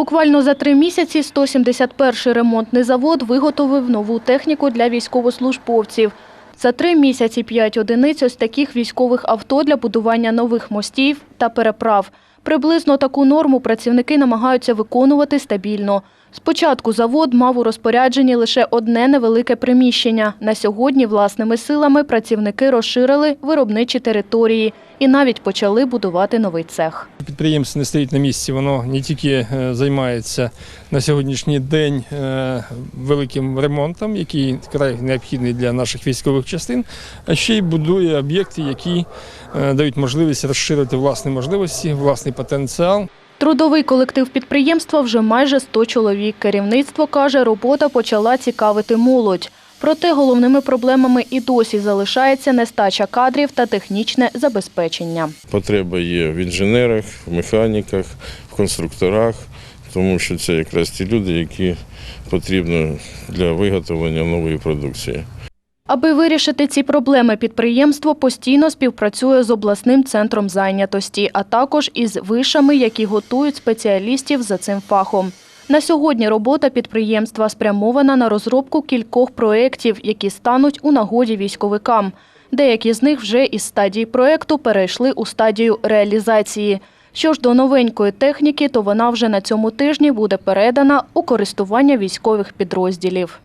Буквально за три місяці 171-й ремонтний завод виготовив нову техніку для військовослужбовців. За три місяці п'ять одиниць ось таких військових авто для будування нових мостів та переправ. Приблизно таку норму працівники намагаються виконувати стабільно. Спочатку завод мав у розпорядженні лише одне невелике приміщення. На сьогодні власними силами працівники розширили виробничі території і навіть почали будувати новий цех. Підприємство не стоїть на місці, воно не тільки е, займається на сьогоднішній день е, великим ремонтом, який край необхідний для наших військових частин, а ще й будує об'єкти, які е, дають можливість розширити власні можливості, власний потенціал. Трудовий колектив підприємства вже майже 100 чоловік. Керівництво каже, робота почала цікавити молодь. Проте головними проблемами і досі залишається нестача кадрів та технічне забезпечення. Потреба є в інженерах, в механіках, в конструкторах, тому що це якраз ті люди, які потрібні для виготовлення нової продукції. Аби вирішити ці проблеми, підприємство постійно співпрацює з обласним центром зайнятості, а також із вишами, які готують спеціалістів за цим фахом. На сьогодні робота підприємства спрямована на розробку кількох проєктів, які стануть у нагоді військовикам. Деякі з них вже із стадії проєкту перейшли у стадію реалізації. Що ж до новенької техніки, то вона вже на цьому тижні буде передана у користування військових підрозділів.